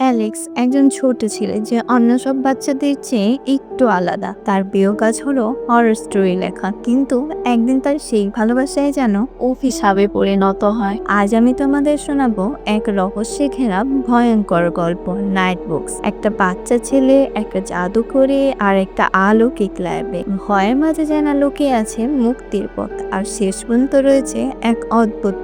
Alex একজন ছোট ছেলে যে অন্য সব বাচ্চাদের চেয়ে একটু আলাদা। তার প্রিয় কাজ হলো হরর স্টোরি লেখা। কিন্তু একদিন তার সেই ভালোবাসায় যেন অভিশাপে পরিণত হয়। আজ আমি তোমাদের শোনাবো এক রহস্যে ঘেরা ভয়ঙ্কর গল্প নাইট বুকস একটা বাচ্চা ছেলে, একটা জাদু করে আর একটা আলোকিক ল্যাবে ভয়ের মাঝে যেন লুকিয়ে আছে মুক্তির পথ। আর শেষ পর্যন্ত রয়েছে এক অদ্ভুত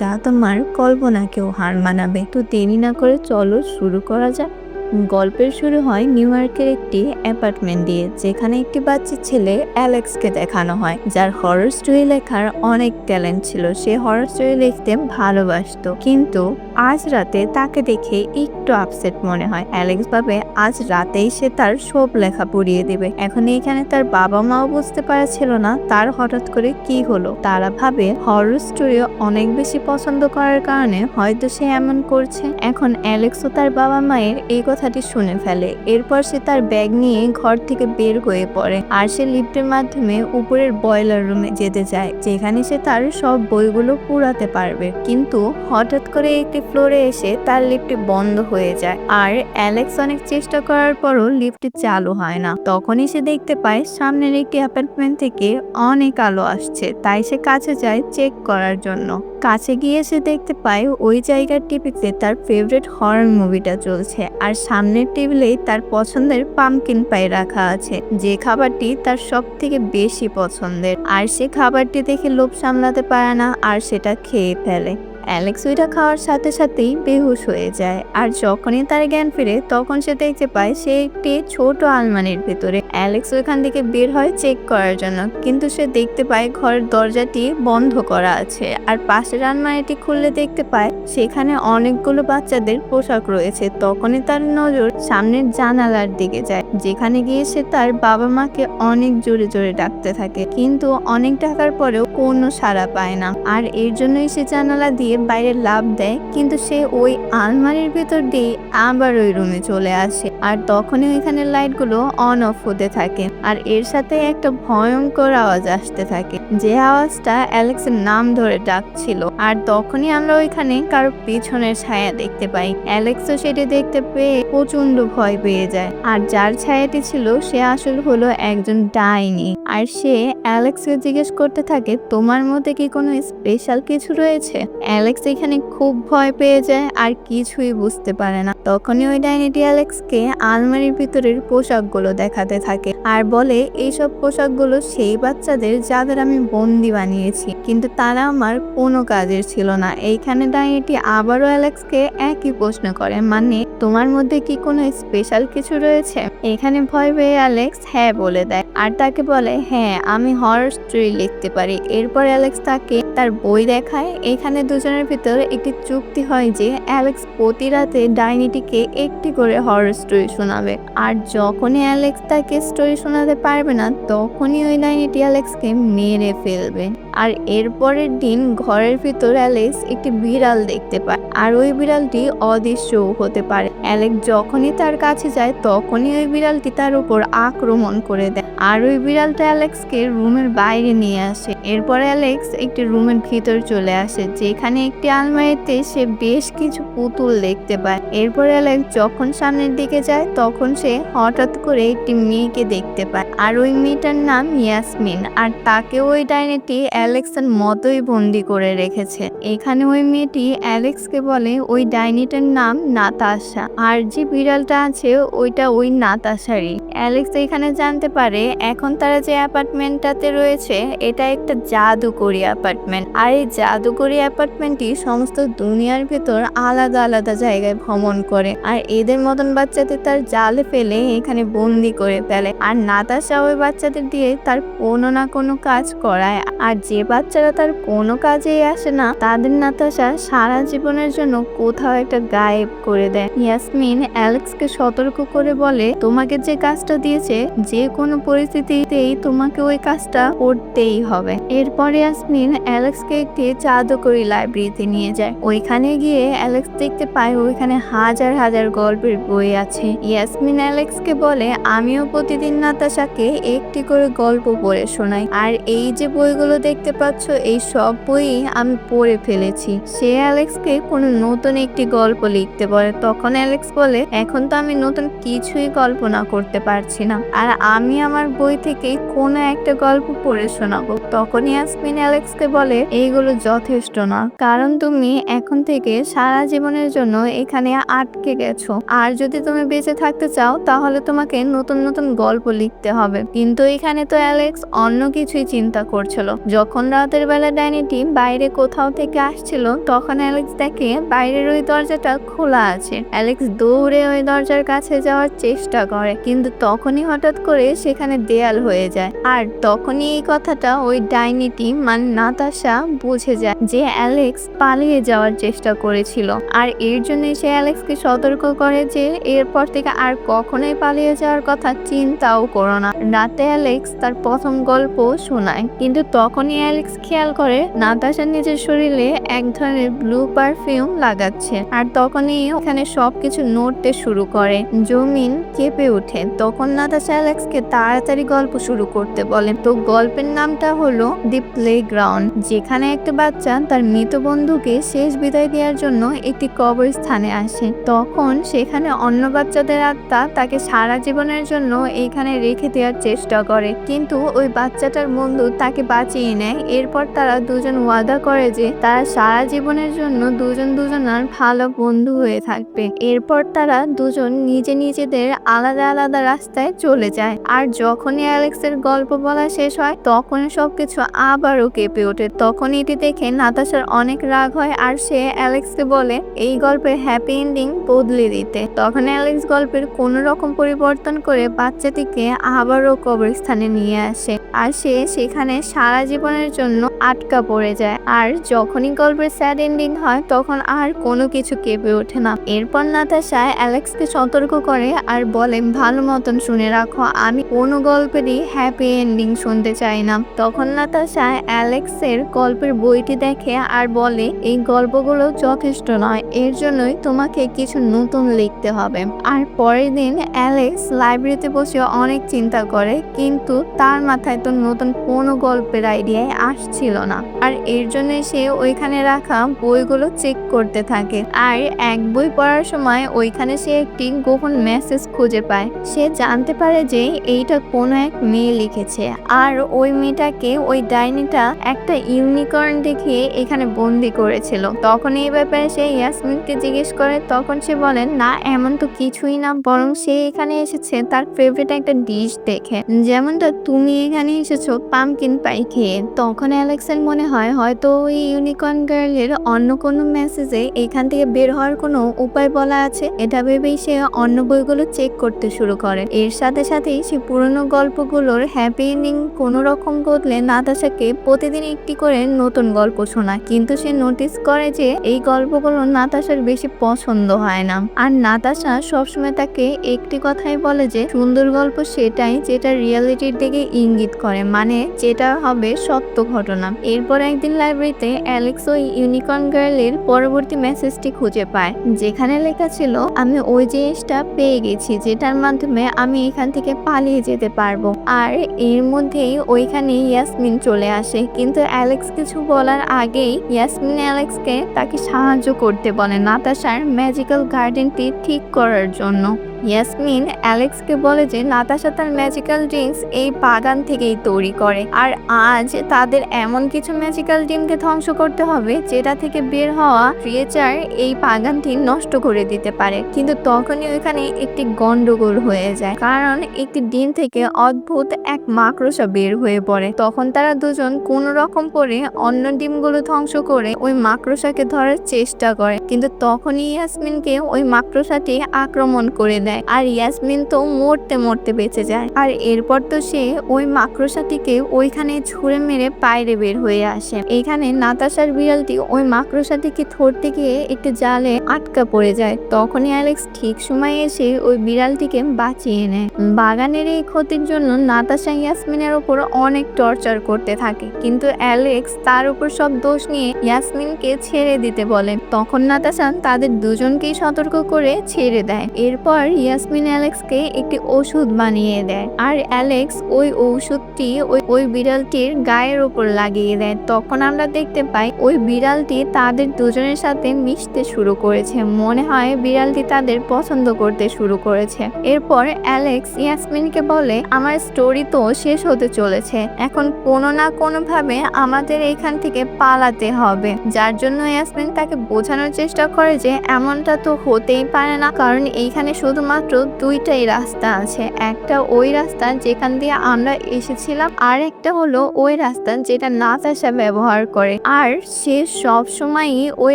যা তোমার কল্পনাকেও হার মানাবে। তো দেরি না করে চলো শুরু করা যাক। গল্পের শুরু হয় নিউ ইয়র্কের একটি অ্যাপার্টমেন্ট দিয়ে, যেখানে একটি বাচ্চা ছেলে অ্যালেক্সকে দেখানো হয়, যার হরর স্টোরি লেখার অনেক ট্যালেন্ট ছিল। সে হরর স্টোরি লিখতে ভালোবাসতো, কিন্তু আজ রাতে তাকে দেখে একটু আপসেট মনে হয়। অ্যালেক্স ভাবে, আজ রাতেই সে তার সব লেখা পড়িয়ে দেবে। এখন এখানে তার বাবা মাও বুঝতে পারছিল না তার হঠাৎ করে কি হলো। তারা ভাবে হরর স্টোরি অনেক বেশি পছন্দ করার কারণে হয়তো সে এমন করছে। এখন অ্যালেক্সও তার বাবা মায়ের এই কথাটি শুনে ফেলে। এরপর সে তার ব্যাগ নিয়ে ঘর থেকে বের হয়ে পড়ে আর সে লিফটের মাধ্যমে উপরের বয়লার রুমে যেতে চায় যেখানে সে তার সব বইগুলো পুরাতে পারবে। কিন্তু হঠাৎ করে একটি ফ্লোরে এসে তার লিফটটি বন্ধ হয়ে যায় আর অ্যালেক্স অনেক চেষ্টা করার পরও লিফটটি চালু হয় না। তখনই সে দেখতে পায়, সামনের একটি অ্যাপার্টমেন্ট থেকে অনেক আলো আসছে, তাই সে কাছে যায় চেক করার জন্য। কাছে গিয়ে সে দেখতে পায়, ওই জায়গার টিভিতে তার ফেভারিট হরর মুভিটা চলছে আর সামনের টেবিলেই তার পছন্দের পামকিন পাই রাখা আছে। যে খাবারটি তার সব থেকে বেশি পছন্দের। আর সে খাবারটি দেখে লোভ সামলাতে পারে না, আর সেটা খেয়ে ফেলে। অ্যালেক্স ওইটা খাওয়ার সাথে সাথেই বেহুশ হয়ে যায়। আর যখনই তার জ্ঞান ফিরে, তখন সে দেখতে পায় সে একটি ছোট আলমারির ভেতরে। অ্যালেক্স ওইখান থেকে বের হয় চেক করার জন্য। কিন্তু সে দেখতে পায় ঘরের দরজাটি বন্ধ করা আছে আর পাশের আলমারিটি খুললে দেখতে পায় সেখানে অনেকগুলো বাচ্চাদের পোশাক রয়েছে। তখনই তার নজর সামনের জানালার দিকে যায়, যেখানে গিয়ে সে তার বাবা মাকে অনেক জোরে জোরে ডাকতে থাকে। কিন্তু অনেক ডাকার পরেও কোনো সাড়া পায় না। আর এর জন্যই সে জানালা দিয়ে বাইরে লাভ দেয়, কিন্তু সে ওই আলমারির ভেতর দিয়ে আবার ওই রুমে চলে আসে। আর তখনই ওইখানে লাইটগুলো অন অফ হতে থাকে আর এর সাথে একটা ভয়ঙ্কর আওয়াজ আসতে থাকে। যে আওয়াজটা অ্যালেক্সের নাম ধরে ডাকছিল। আর তখনই আমরা ওইখানে কারও পিছনের ছায়া দেখতে পাই। অ্যালেক্সও সেটি দেখতে পেয়ে প্রচণ্ড ভয় পেয়ে যায়। আর যার ছায়াটি ছিল, সে আসলে হলো একজন ডাইনি। আর সে অ্যালেক্সকে জিজ্ঞেস করতে থাকে, তোমার মধ্যে কি কোনো স্পেশাল কিছু রয়েছে? অ্যালেক্স এখানে খুব ভয় পেয়ে যায়, আর কিছুই বুঝতে পারে না। তখনই ওই ডাইনিটি অ্যালেক্সকে আলমারির ভিতরের পোশাকগুলো দেখাতে থাকে। আর বলে, এইসব পোশাকগুলো সেই বাচ্চাদের যাদের আমি বন্দি বানিয়েছি, কিন্তু তারা আমার কোনো কাজের ছিল না। এইখানে ডাইনিটি আবারও অ্যালেক্সকে একই প্রশ্ন করে মানে তোমার মধ্যে কি কোনো স্পেশাল কিছু রয়েছে? এখানে ভয় পেয়ে অ্যালেক্স হ্যাঁ বলে দেয়, আর তাকে বলে হ্যাঁ আমি হরর স্টোরি লিখতে পারি। এরপর অ্যালেক্স তাকে তার বই দেখায়। এখানে দুজনের ভিতর একটি চুক্তি হয় যে অ্যালেক্স প্রতি রাতে ডাইনিটিকে একটি করে হরর স্টোরি শোনাবে, আর যখনই অ্যালেক্স তাকে স্টোরি শোনাতে পারবে না, তখনই ওই ডাইনিটি অ্যালেক্সকে মেরে ফেলবে। আর এরপরের দিন ঘরের ভিতর অ্যালেক্স একটি বিড়াল দেখতে পায়। আর ওই বিড়ালটি অদৃশ্য হতে পারে। অ্যালেক্স যখনই তার কাছে যায়, তখনই ওই বিড়ালটি তার উপর আক্রমণ করে দেয়। আর ওই বিড়ালটা অ্যালেক্সকে রুমের বাইরে নিয়ে আসে। এরপর অ্যালেক্স একটি রুমের ভিতর চলে আসে, যেখানে একটি আলমারিতে সে বেশ কিছু পুতুল দেখতে পায়। এরপর অ্যালেক্স যখন সামনের দিকে যায়, তখন সে হঠাৎ করে একটি মেয়েকে দেখতে পায়। আর ওই মেয়েটার নাম ইয়াসমিন। আর তাকে ওই ডাইনিটি অ্যালেক্সের মতোই বন্দি করে রেখেছে। এখানে ওই মেয়েটি অ্যালেক্সকে বলে ওই ডাইনিটার নাম নাতাশা। আর যে বিড়ালটা আছে, ওইটা ওই নাতাশারই। অ্যালেক্স এখানে জানতে পারে, এখন তারা যে অ্যাপার্টমেন্টটাতে রয়েছে, এটা একটা জাদুকরি অ্যাপার্টমেন্ট। আর এই জাদুকরি অ্যাপার্টমেন্টটি সমস্ত দুনিয়ার ভেতর আলাদা আলাদা জায়গায় ভ্রমণ করে। আর এদের মতন বাচ্চাদের তার জালে ফেলে এখানে বন্দি করে ফেলে। আর নাতাশা ওই বাচ্চাদের দিয়ে তার কোনো না কোনো কাজ করায়। আর যে বাচ্চারা তার কোনো কাজেই আসে না, তাদের নাতাশা সারা জীবনের জন্য কোথাও একটা গায়েব করে দেয়। ইয়াসমিন অ্যালেক্সকে সতর্ক করে বলে, তোমাকে যে কাজ কাজটা দিয়েছে, যে কোনো পরিস্থিতিতেই তোমাকে ওই কাজটা করতেই হবে। এরপরে ইয়াসমিন অ্যালেক্সকে একটি জাদুকরি লাইব্রেরিতে নিয়ে যায়। ওইখানে গিয়ে অ্যালেক্স দেখতে পায় ওইখানে হাজার হাজার গল্পের বই আছে। ইয়াসমিন অ্যালেক্সকে বলে, আমিও প্রতিদিন নাতাশাকে একটি করে গল্প পড়ে শোনাই। আর এই যে বইগুলো দেখতে পাচ্ছ, এই সব বই আমি পড়ে ফেলেছি। সে অ্যালেক্সকে কোনো নতুন একটি গল্প লিখতে বলে। তখন অ্যালেক্স বলে, এখন তো আমি নতুন কিছুই কল্পনা করতে পারছি না। আর আমি আমার বই থেকে কোনো একটা গল্প পড়ে শোনাবো। তখন ইয়াসমিন অ্যালেক্সকে বলে, এইগুলো যথেষ্ট না। কারণ তুমি এখন থেকে সারা জীবনের জন্য এখানে আটকে গেছো। আর যদি তুমি বেঁচে থাকতে চাও, তাহলে তোমাকে নতুন নতুন গল্প লিখতে হবে। কিন্তু এখানে তো অ্যালেক্স অন্য কিছুই চিন্তা করছিল। যখন রাতের বেলা ডাইনিটি বাইরে কোথাও থেকে আসছিল, তখন অ্যালেক্স দেখে বাইরের ওই দরজাটা খোলা আছে। অ্যালেক্স দৌড়ে ওই দরজার কাছে যাওয়ার চেষ্টা করে, কিন্তু তখনই হঠাৎ করে সেখানে দেয়াল হয়ে যায়। আর তখনই এই কথাটা ওই ডাইনিটি মানে নাতাশা বুঝে যায় যে অ্যালেক্স পালিয়ে যাওয়ার চেষ্টা করেছিল। আর এর জন্য সে অ্যালেক্সকে সতর্ক করে যে এরপর থেকে আর কখনোই পালিয়ে যাওয়ার কথা চিন্তাও করো না। রাতে অ্যালেক্স তার প্রথম গল্প শোনায়। কিন্তু তখনই অ্যালেক্স খেয়াল করে নাতাশা নিজের শরীরে এক ধরনের ব্লু পারফিউম লাগাচ্ছে। আর তখনই ওখানে সবকিছু নড়তে শুরু করে। জমিন কেঁপে ওঠে। তখন নাতাশা অ্যালেক্সকে তাড়াতাড়ি গল্প শুরু করতে বলে তো গল্পের নামটা হলো দি প্লে গ্রাউন্ড যেখানে একটা বাচ্চা তার মৃত বন্ধুকে শেষ বিদায় দেওয়ার জন্য একটি কবরস্থানে আসে। তখন সেখানে অন্য বাচ্চাদের আত্মা তাকে সারা জীবনের জন্য এখানে রেখে দেওয়ার চেষ্টা করে। কিন্তু ওই বাচ্চাটার বন্ধু তাকে বাঁচিয়ে নেয়। এরপর তারা দুজন ওয়াদা করে যে তারা সারা জীবনের জন্য দুজন দুজনার ভালো বন্ধু হয়ে থাকবে। এরপর তারা দুজন নিজে নিজেদের আলাদা আলাদা রাস্তায় চলে যায়। আর যখনই অ্যালেক্সের গল্প বলা শেষ হয় তখন সবকিছু আবারও কেঁপে ওঠে। তখন এটি দেখে নাতাশার অনেক রাগ হয় আর সে অ্যালেক্সকে বলে, এই গল্পের হ্যাপি এন্ডিং বদলে দিতে। তখন অ্যালেক্স গল্পের কোন রকম পরিবর্তন করে বাচ্চাটিকে আবারও কবরস্থানে নিয়ে আসে। আর সে সেখানে সারা জীবনের জন্য আটকা পড়ে যায়। আর যখনই গল্পের স্যাড এন্ডিং হয়, তখন আর কোনো কিছু কেঁপে ওঠে না। এরপর নাতাশা অ্যালেক্সকে সতর্ক করে আর বলে, ভালো মতন শুনে রাখো, আমি কোনো গল্পেরই হ্যাপি এন্ডিং শুনতে চাই না। তখন নাতাশা অ্যালেক্সের গল্পের বইটি দেখে আর বলে, এই গল্পগুলো যথেষ্ট নয়, এর জন্যই তোমাকে কিছু নতুন লিখতে হবে। আর পরের দিন অ্যালেক্স লাইব্রেরিতে বসে অনেক চিন্তা করে, কিন্তু তার মাথায় তো নতুন কোনো গল্পের আইডিয়ায় আসছিল না। আর এর জন্য সে ওইখানে রাখা বইগুলো চেক করতে থাকে। আর এক বই পড়ার সময় ওইখানে সে একটি গোপন মেসেজ খুঁজে পায়। সে জানতে পারে যে এইটা কোনো এক মেয়ে লিখেছে। আর ওই মেয়েটাকে ওই ডাইনিটা একটা ইউনিকর্ন দেখিয়ে এখানে বন্দি করেছিল। তখন এই ব্যাপারে সে ইয়াসমিনকে জিজ্ঞেস করে, তখন সে বলেন না, এমন তো কিছুই না। বরং সে এখানে এসেছে তার ফেভারিট একটা ডিশ দেখে। যেমনটা তুমি এখানে এসেছ পামকিন পাই খেয়ে। তখন অ্যালেক্সের মনে হয়, হয়তো ওই ইউনিকর্ন গার্লের অন্য কোনো মেসেজে এখান থেকে বের হওয়ার কোনো উপায় বলা আছে? এটা ভেবেই সে অন্য বইগুলো চেক করতে শুরু করে। এর সাথে সাথেই সে পুরনো গল্পগুলোর হ্যাপি এন্ডিং কোনো রকম বদলে নাতাশাকে প্রতিদিন একটি করে নতুন গল্প শোনায় কিন্তু সে নোটিস করে যে এই গল্পগুলো নাতাশার বেশি পছন্দ হয় না। আর নাতাশা সবসময় তাকে একটি কথাই বলে যে, সুন্দর গল্প সেটাই যেটা রিয়ালিটির দিকে ইঙ্গিত করে মানে যেটা হবে সত্য ঘটনা। এরপর একদিন লাইব্রেরিতে অ্যালেক্স ওই ইউনিকর্ন গার্লের পরবর্তী মেসেজটি খুঁজে পায়, যেখানে লেখা ছিল, আমি ওই জিনিসটা পেয়ে গেছি, যেটার মাধ্যমে আমি এখান থেকে পালিয়ে যেতে পারব। আর এর মধ্যেই ওইখানে ইয়াসমিন চলে আসে। কিন্তু অ্যালেক্স কিছু বলার আগেই ইয়াসমিন অ্যালেক্সকে তাকে সাহায্য করতে বলে নাতাশার ম্যাজিক্যাল গার্ডেনটি ঠিক করার জন্য। ইয়াসমিন অ্যালেক্সকে বলে যে নাতাশা তার ম্যাজিক্যাল ড্রিঙ্কস এই বাগান থেকেই তৈরি করে। আর আজ তাদের এমন কিছু ম্যাজিক্যাল ডিমকে ধ্বংস করতে হবে যেটা থেকে বের হওয়া ক্রিয়েচার এই বাগানটি নষ্ট করে দিতে পারে। কিন্তু তখনই ওইখানে একটি গন্ডগোল হয়ে যায়। কারণ একটি ডিম থেকে অদ্ভুত এক মাকড়সা বের হয়ে পড়ে। তখন তারা দুজন কোন রকম করে অন্য ডিমগুলো ধ্বংস করে ওই মাকড়সাকে ধরার চেষ্টা করে। কিন্তু তখনই ইয়াসমিনকে ওই মাকড়সাটি আক্রমণ করে দেয়। আর ইয়াসমিন তো মরতে মরতে বেঁচে যায়। আর এরপর তো সে ওই মাকড়সাটিকে ওইখানে ছুঁড়ে মেরে বাইরে বের হয়ে আসে। এখানে নাতাশার বিড়ালটি ওই মাকড়সাটিকে ধরতে গিয়ে একটি জালে আটকা পড়ে যায়। তখনই অ্যালেক্স ঠিক সময় এসে ওই বিড়ালটিকে বাঁচিয়ে নেয়। বাগানের এই ক্ষতির জন্য নাতাশা ইয়াসমিনের ওপর অনেক টর্চার করতে থাকে। কিন্তু অ্যালেক্স তার উপর সব দোষ নিয়ে ইয়াসমিনকে ছেড়ে দিতে বলে। তখন নাতাশা তাদের দুজনকেই সতর্ক করে ছেড়ে দেয়। এরপর ইয়াসমিন অ্যালেক্সকে একটি ওষুধ বানিয়ে দেয় আর অ্যালেক্স ওই ঔষধটি ওই ওই বিড়ালটির গায়ের উপর লাগিয়ে দেয়। তখন আমরা দেখতে পাই ওই বিড়ালটি তাদের দুজনের সাথে মিশতে শুরু করেছে। মনে হয় বিড়ালটি তাদের পছন্দ করতে শুরু করেছে। এরপর অ্যালেক্স ইয়াসমিনকে বলে, আমার স্টোরি তো শেষ হতে চলেছে। এখন কোনো না কোনো ভাবে আমাদের এখান থেকে পালাতে হবে। যার জন্য ইয়াসমিন তাকে বোঝানোর চেষ্টা করে যে, এমনটা তো হতেই পারে না। কারণ এইখানে শুধুমাত্র দুইটাই রাস্তা আছে। একটা ওই রাস্তা যেখান দিয়ে আমরা এসেছিলাম আর একটা হলো ওই রাস্তা যেটা নাতাশা ব্যবহার করে। আর সে সব সময়ই ওই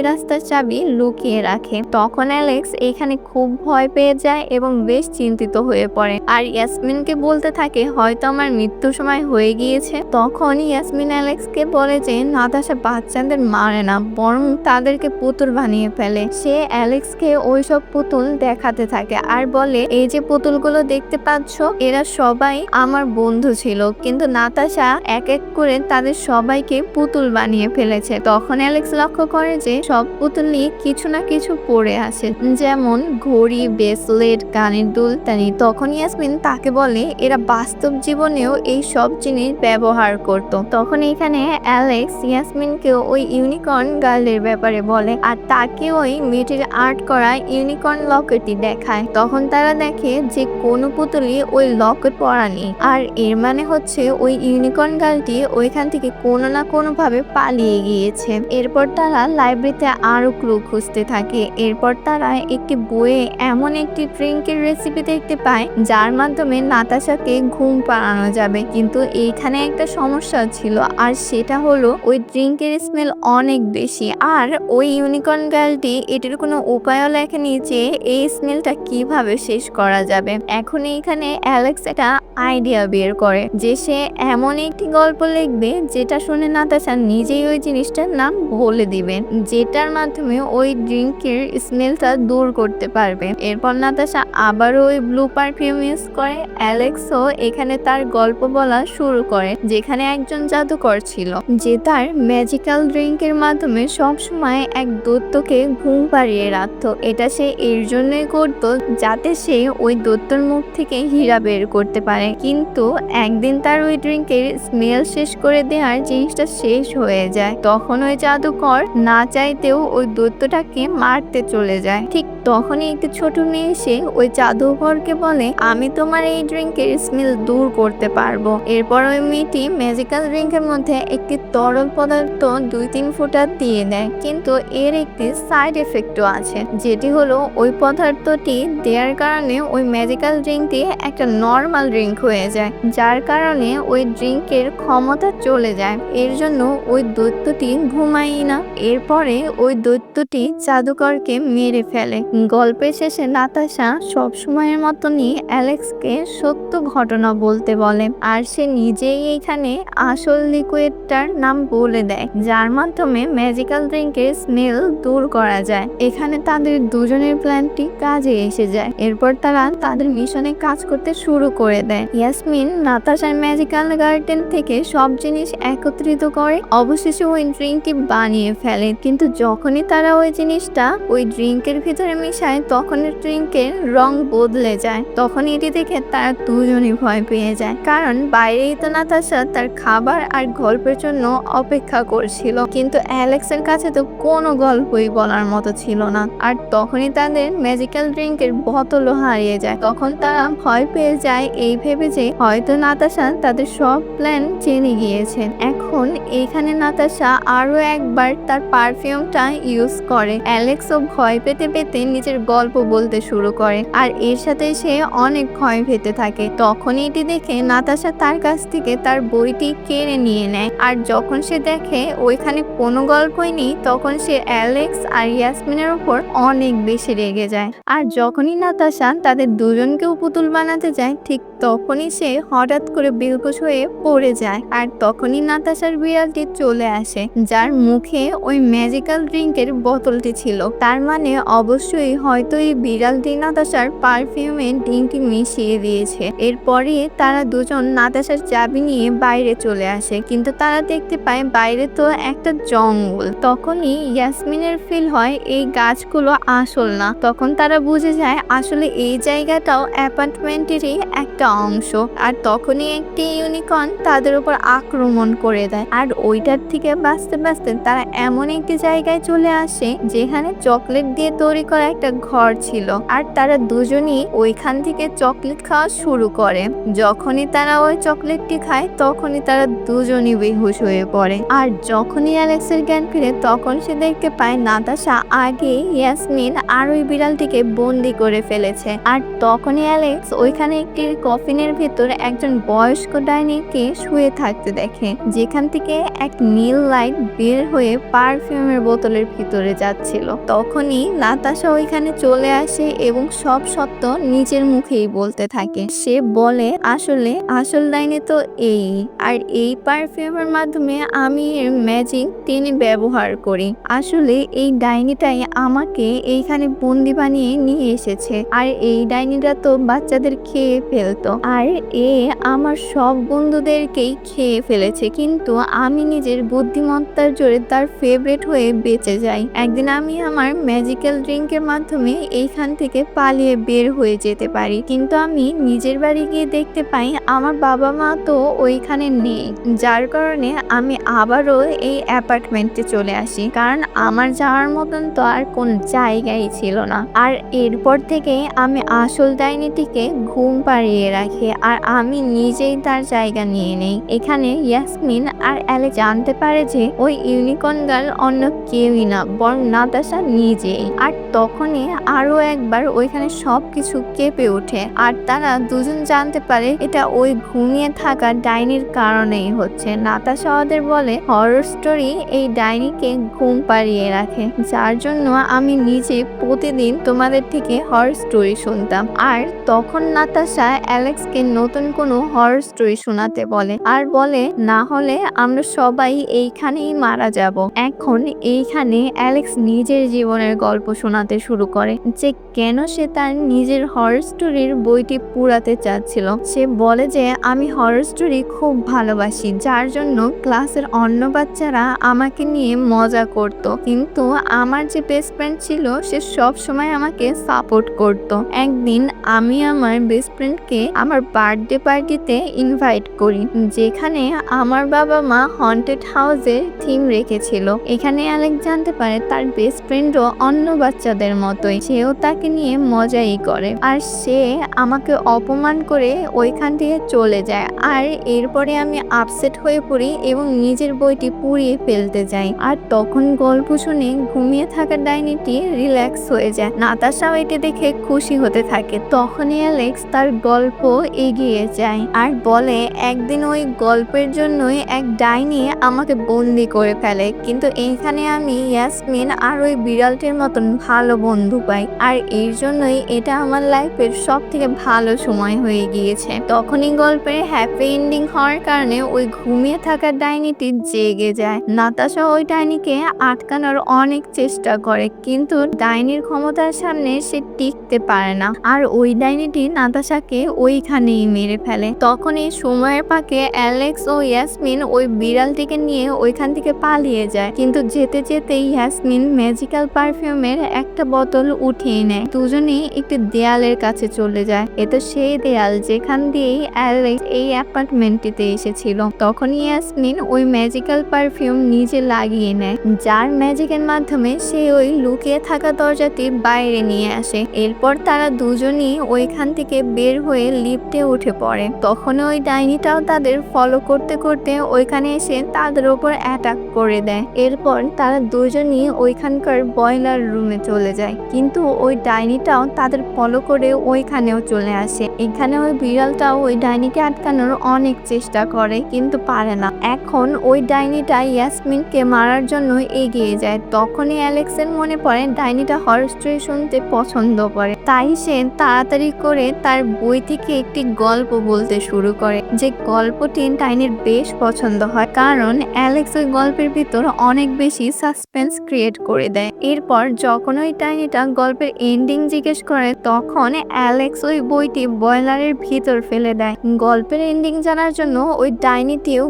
রাস্তার চাবি লুকিয়ে রাখে। তখন অ্যালেক্স এখানে খুব ভয় পেয়ে যায় এবং বেশ চিন্তিত হয়ে পড়ে। আর ইয়াসমিনকে বলতে থাকে, হয়তো আমার মৃত্যু সময় হয়ে গিয়েছে। তখন ইয়াসমিন অ্যালেক্সকে বলে যে, নাতাশা বাচ্চাদের মারে না, বরং তাদেরকে পুতুল বানিয়ে ফেলে। সে অ্যালেক্সকে ওইসব পুতুল দেখাতে থাকে। আর বলে, এই যে পুতুলগুলো দেখতে পাচ্ছ, এরা সবাই আমার বন্ধু ছিল। কিন্তু নাতাশা এক এক করে তাদের সবাইকে পুতুল বানিয়ে ফেলেছে। তখন অ্যালেক্স লক্ষ্য করে যে, সব পুতুলই কিছু না কিছু পড়ে আছে। যেমন ঘড়ি, ব্রেসলেট, কানের দুলতানি। তখন ইয়াসমিন তাকে বলে, এরা বাস্তব জীবনেও এই সব জিনিস ব্যবহার করত। তখন এখানে অ্যালেক্স ইয়াসমিনকে ওই ইউনিকর্ন গার্লের ব্যাপারে বলে, আর তাকে ওই মেয়েটির আর্ট করা ইউনিকর্ন লকেটটি দেখায়। তখন তারা দেখে যে কোনো পুতুলই ওই লকেট পরা নেই। আর এর মানে হচ্ছে ওই ইউনিকর্ন গার্লটি ওইখান থেকে কোনো না কোনো ভাবে পালিয়ে গিয়েছে। এরপর তারা লাইব্রেরিতে আরও ক্লু খুঁজতে থাকে। এরপর তারা একটি বইয়ে এমন একটি ড্রিঙ্কের রেসিপি দেখতে পায়, যার মাধ্যমে নাতাশাকে ঘুম পাড়ানো যাবে। কিন্তু এইখানে একটা সমস্যা ছিল, আর সেটা হলো ওই ড্রিঙ্কের স্মেল অনেক বেশি। আর ওই ইউনিকর্ন গার্লটি এটির কোনো উপায়ও লেখেনি যে এই স্মেলটা কীভাবে শেষ করা যাবে? এখন এইখানে অ্যালেক্স একটা আইডিয়া বের করে যে সে এমন একটি গল্প লিখবে যেটা শুনে নাতাশা নিজেই ওই জিনিসটার নাম বলে দিবে, যেটার মাধ্যমে ওই ড্রিঙ্কের স্মেলটা দূর করতে পারবে। এরপর নাতাশা আবারও ওই ব্লু পারফিউম ইউজ করে, অ্যালেক্সও এখানে তার গল্প বলা শুরু করে, যেখানে একজন জাদুকর ছিল, যে তার ম্যাজিক্যাল ড্রিঙ্কের মাধ্যমে সবসময় এক দৈত্যকে ঘুম পাড়িয়ে রাখতো। এটা সে এর জন্যই করতো যাতে সে ওই দৈত্যর মুখ থেকে হীরা বের করতে পারে। কিন্তু একদিন তার ওই ড্রিঙ্কের স্মেল শেষ করে দেওয়ার জিনিসটা শেষ হয়ে যায়। তখন ওই জাদুকর না চাইতেও ওই দৈত্যটাকে মারতে চলে যায়। ঠিক তখনই একটি ছোট মেয়ে এসে ওই জাদুঘরকে বলে, আমি তোমার এই ড্রিঙ্কের স্মেল দূর করতে পারব। এরপর ওই মেয়েটি ম্যাজিক্যাল ড্রিঙ্কের মধ্যে একটি তরল পদার্থ দুই তিন ফোঁটা দিয়ে দেয়। কিন্তু এর একটি সাইড এফেক্টও আছে, যেটি হলো ওই পদার্থটি দেওয়ার কারণে ওই ম্যাজিক্যাল ড্রিঙ্কটি একটা নর্মাল ড্রিঙ্ক হয়ে যায়। যার কারণে ওই ড্রিঙ্কের ক্ষমতা চলে যায়। এর জন্য ওই দৈত্যটি ঘুমাই না। এরপরে ওই দৈত্যটি জাদুকরকে মেরে ফেলে। গল্পের শেষে নাতাশা সব সময়ের মতনই অ্যালেক্সকে সত্য ঘটনা বলতে বলে। আর সে নিজেই এইখানে আসল লিকুইডটার নাম বলে দেয়, যার মাধ্যমে ম্যাজিক্যাল ড্রিঙ্কের স্মেল দূর করা যায়। এখানে তাদের দুজনের প্ল্যানটি কাজে এসে যায়। এরপর তারা তাদের মিশনে কাজ করতে শুরু করে দেয়। ইয়াসমিন নাতাশার ম্যাজিক্যাল গার্ডেন থেকে সব জিনিস একত্রিত করে, অবশেষে ওই ড্রিঙ্কটি বানিয়ে ফেলে। কিন্তু যখনই তারা ওই জিনিসটা ওই ড্রিঙ্কের ভিতরে মিশায় তখন ড্রিঙ্কের রং বদলে যায়। তখন এটি দেখে তারা দুজনই ভয় পেয়ে যায়। কারণ বাইরেই তো নাতাশা তার খাবার আর গল্পের জন্য অপেক্ষা করছিল। কিন্তু অ্যালেক্সের কাছে তো কোনো গল্পই বলার মতো ছিল না। আর তখনই তাদের ম্যাজিক্যাল ড্রিঙ্কের বোতলও হারিয়ে যায়। তখন তারা ভয় পেয়ে যায় এই ভেবে যে হয়তো নাতাশা তাদের সব প্ল্যান জেনে গিয়েছেন এখন এখানে নাতাশা আরও একবার তার পারফিউমটা ইউজ করে। অ্যালেক্সও ভয় পেতে পেতে নিজের গল্প বলতে শুরু করে আর এর সাথে সে অনেক ভয় পেতে থাকে। তখন এটি দেখে নাতাশা তার কাছ থেকে তার বইটি কেড়ে নিয়ে নেয় আর যখন সে দেখে ওইখানে কোনো গল্পই নেই, তখন সে অ্যালেক্স আর ইয়াসমিনের উপর অনেক বেশি রেগে যায়। আর যখনই নাতাশা তাদের দুজনকেও পুতুল বানাতে যায়, ঠিক তখনই সে হঠাৎ করে বেহুশ হয়ে পড়ে যায় আর তখনই নাতাশার বিড়ালটি চলে আসে, যার মুখে ওই ম্যাজিক্যাল ড্রিঙ্কের বোতলটি ছিল। তার মানে অবশ্যই হয়তো এই বিড়ালটি নাতাশার পারফিউমে ড্রিঙ্কটি মিশিয়ে দিয়েছে। এরপরে তারা দুজন নাতাশার চাবি নিয়ে বাইরে চলে আসে, কিন্তু তারা দেখতে পায় বাইরে তো একটা জঙ্গল। তখনই ইয়াসমিনের ফিল হয়, এই গাছগুলো আসল না। তখন তারা বুঝে যায় আসলে এই জায়গাটাও অ্যাপার্টমেন্টেরই একটা অংশ। আর তখনই একটি ইউনিকর্ন তাদের উপর আক্রমণ করে দেয়। আর ওইটার থেকে বাঁচতে বাঁচতে তারা এমন একটি জায়গায় চলে আসে যেখানে চকলেট দিয়ে তৈরি করা একটা ঘর ছিল। আর তারা দুজনই ওইখান থেকে চকলেট খাওয়া শুরু করে। যখনই তারা ওই চকলেটটি খায়, তখনই তারা দুজনই বেহুশ হয়ে পড়ে। আর যখনই অ্যালেক্সের জ্ঞান ফিরে, তখন সে দেখতে পায় নাতাশা আগে ইয়াসমিন আর ওই বিড়ালটিকে বন্দি করে ফেলেছে। আর তখনই অ্যালেক্স ওইখানে একটি কফিনের ভেতর একজন বয়স্ক ডাইনিকে শুয়ে থাকতে দেখে, যেখান থেকে এক নীল লাইট বের হয়ে পারফিউমের বোতলের ভিতরে যাচ্ছিল। তখনই নাতাশা ওইখানে চলে আসে এবং সব সত্য নিজের মুখেই বলতে থাকে। সে বলে, আসলে আসল ডাইনি তো এই। আর এই পারফিউমের মাধ্যমে আমি এর ম্যাজিক তিনি ব্যবহার করি। আসলে এই ডাইনিটাই আমাকে এইখানে বন্দি বানিয়ে নিয়ে এসেছে। আর এই ডাইনিটা তো বাচ্চাদের খেয়ে ফেলতো। আর এ আমার সব বন্ধুদেরকেই খেয়ে ফেলেছে। কিন্তু আমি নিজের বুদ্ধিমত্তার জোরে তার ফেভারিট হয়ে বেঁচে যাই। একদিন আমি আমার ম্যাজিক্যাল ড্রিঙ্কের মাধ্যমে এইখান থেকে পালিয়ে বের হয়ে যেতে পারি। কিন্তু আমি নিজের বাড়ি গিয়ে দেখতে পাই, আমার বাবা মা তো ওইখানে নেই। যার কারণে আমি আবারও এই অ্যাপার্টমেন্টে চলে আসি। কারণ আমার যাওয়ার মতন তো আর কোন জায়গাই ছিল না। আর এরপর থেকে আমি আসল ডাইনিটিকে ঘুম পাড়িয়ে রাখি আর আমি নিজেই তার জায়গা নিয়ে নেই। এখানে ইয়াসমিন আর অ্যালে জানতে পারে যে ওই ইউনিকর্ন গার্ল অন্য কেউই না, বরং নাতাশা নিজেই। আর তখনই আরও একবার ওইখানে সব কিছু কেঁপে ওঠে। আর তারা দুজন জানতে পারে এটা ওই ঘুমিয়ে থাকা ডাইনির কারণেই হচ্ছে। নাতাশা ওদের বলে হরর স্টোরি এই ডাইনিকে ঘুম পাড়িয়ে রাখে, যার জন্য আমি নিজে প্রতিদিন তোমাদের থেকে হরর স্টোরি শুনতাম। আর তখন নাতাশা অ্যালেক্সকে নতুন কোনো হরর স্টোরি শোনাতে বলে। আর বলে, না হলে আমরা সবাই এইখানেই মারা যাব। এখন এইখানে অ্যালেক্স নিজের জীবনের গল্প শোনাতে শুরু করে। যে কেন সে তার নিজের হরর স্টোরির বইটি পুরাতে চাচ্ছিল। সে বলে যে, আমি হরর স্টোরি খুব ভালোবাসি, যার জন্য ক্লাসের অন্য বাচ্চারা আমাকে নিয়ে মজা করত। কিন্তু আমার যে বেস্ট ফ্রেন্ড ছিল, সে সব সময় আমাকে সাপোর্ট করত। একদিন আমি আমার বেস্ট ফ্রেন্ডকে আমার বার্থডে পার্টিতে ইনভাইট করি, যেখানে আমার বাবা মা হন্টেড হাউসের থিম রেখেছিল। এখানে অ্যালেক জানতে পারে তার বেস্ট ফ্রেন্ডও অন্য বাচ্চাদের মতোই। সেও তাকে নিয়ে মজাই করে আর সে আমাকে অপমান করে ওইখান থেকে চলে যায় আর এরপরে আমি আপসেট হয়ে পড়ি এবং নিজের বইটি পুড়িয়ে ফেলতে যাই। আর তখন গল্প শুনে ঘুমিয়ে থাকা ডাইনিটি রিল্যাক্স হয়ে যায়। নাতাশাও এটি দেখে খুশি হতে থাকে। তখনই অ্যালেক্স তার গল্প এগিয়ে যায় আর বলে, একদিন ওই গল্পের জন্যই এক ডাইনি আমাকে বন্দি করে ফেলে। কিন্তু এইখানে আমি ইয়াসমিন আর ওই বিড়ালটির মতন ভালো বন্ধু পাই। আর এর জন্যই এটা আমার লাইফের সব থেকে ভালো সময় হয়ে গিয়েছে। তখনই গল্পের হ্যাপি এন্ডিং হওয়ার কারণে ওই ঘুমিয়ে থাকা ডাইনিটি জেগে যায়। নাতাশা ওই ডাইনিকে আটকানোর অনেক চেষ্টা করে, কিন্তু ডাইনির ক্ষমতার সামনে সে টিকতে পারে না। আর ওই ডাইনিটি নাতাশাকে ওইখানেই মেরে ফেলে। তখন এই সময়ের পাকে অ্যালেক্স ও ইয়াসমিন ওই বিড়ালটিকে নিয়ে ওইখান থেকে পালিয়ে যায়। কিন্তু যেতে যেতে ইয়াসমিন ম্যাজিক্যাল পারফিউমের একটা বোতল উঠিয়ে নেয়। দুজনেই একটি দেয়ালের কাছে চলে যায়। এটা সেই দেয়াল যেখান দিয়েই অ্যালেক্স এই অ্যাপার্টমেন্টটিতে এসেছিল। তখন ইয়াসমিন ওই ম্যাজিক্যাল পারফিউম নিজে লাগিয়ে নেয়। যার ম্যাজিকের মাধ্যমে সে ওই লুকিয়ে থাকা দরজাটি বাইরে নিয়ে আসে। এরপর তারা দুজনই ওইখান থেকে বের হয়ে লিফটে উঠে পড়ে। তখন ওই ডাইনিটাও তাদের ফলো করতে করতে ওইখানে এসে তাদের ওপর অ্যাটাক করে দেয়। এরপর তারা দুজনই ওইখানকার বয়লার রুমে চলে যায়। কিন্তু ওই ডাইনিটাও তাদের ফলো করে ওইখানেও চলে আসে। এখানে ওই বিড়ালটাও ওই ডাইনিকে আটকানোর অনেক চেষ্টা করে, কিন্তু পারে না। এখন ওই ডাইনিটা ইয়াসমিনকে মারার জন্য এগিয়ে যায়। তখনই অ্যালেক্সের মনে পড়ে, ডাইনিটা হরর স্টোরি শুনতে পছন্দ করে। তাই সে তাড়াতাড়ি করে তার বই থেকে একটি গল্প বলতে শুরু করে, যে গল্পটি ডাইনির বেশ পছন্দ হয়, কারণ অ্যালেক্স ওই গল্পের ভিতর অনেক বেশি সাসপেন্স ক্রিয়েট করে দেয়। এরপর যখন ওই ডাইনিটা গল্পের এন্ডিং জিজ্ঞেস করে, তখন অ্যালেক্স ওই বইটি বয়লারের ভিতর ফেলে দেয়। গল্পের এন্ডিং জানার জন্য ওই ডাইনিটিও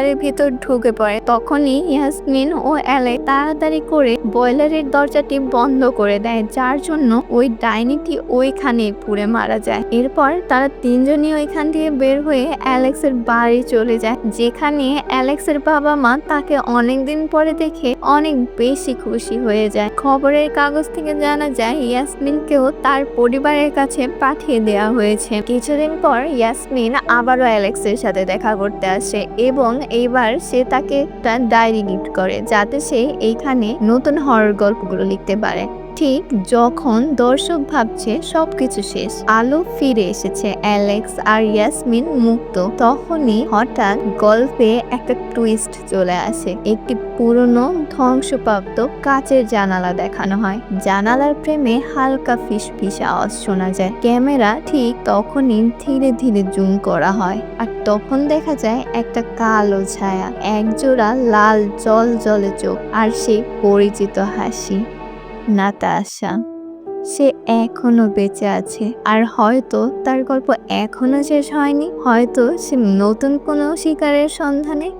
বয়লারের ভিতর ঢুকে পড়ে। তখনই ইয়াসমিন ও অ্যালেক্স তাড়াতাড়ি করে বয়লারের দরজাটি বন্ধ করে দেয়, যার জন্য ওই ডাইনিটি ওইখানে পুড়ে মারা যায়। এরপর তারা তিনজনই ওইখান থেকে বের হয়ে অ্যালেক্সের বাড়ি চলে যায়, যেখানে অ্যালেক্সের বাবা মা তাকে অনেকদিন পরে দেখে অনেক বেশি খুশি হয়ে যায়। খবরের কাগজ থেকে জানা যায়, ইয়াসমিনকেও তার পরিবারের কাছে পাঠিয়ে দেওয়া হয়েছে। কিছুদিন পর ইয়াসমিন আবারও অ্যালেক্সের সাথে দেখা করতে আসে এবং এইবার সে তাকে একটা ডায়েরি গিফট করে যাতে সে এইখানে নতুন হরর গল্পগুলো লিখতে পারে। ঠিক যখন দর্শক ভাবছে সবকিছু শেষ, আলো ফিরে এসেছে। অ্যালেক্স আর ইয়াসমিন মুক্ত। তখনই হঠাৎ গল্পে একটা টুইস্ট চলে আসে। একটি পুরনো ধ্বংসপ্রাপ্ত কাচের জানালা দেখানো হয়। জানালার প্রেমে হালকা ফিসফিস আওয়াজ শোনা যায়। ক্যামেরা ঠিক তখনই ধীরে ধীরে জুম করা হয় আর তখন দেখা যায় একটা কালো ছায়া, একজোড়া লাল জল জলে চোখ আর সেই পরিচিত হাসি। নাতাশা। সে এখনও বেঁচে আছে। আর হয়তো তার গল্প এখনও শেষ হয়নি। হয়তো সে নতুন কোনো শিকারের সন্ধানে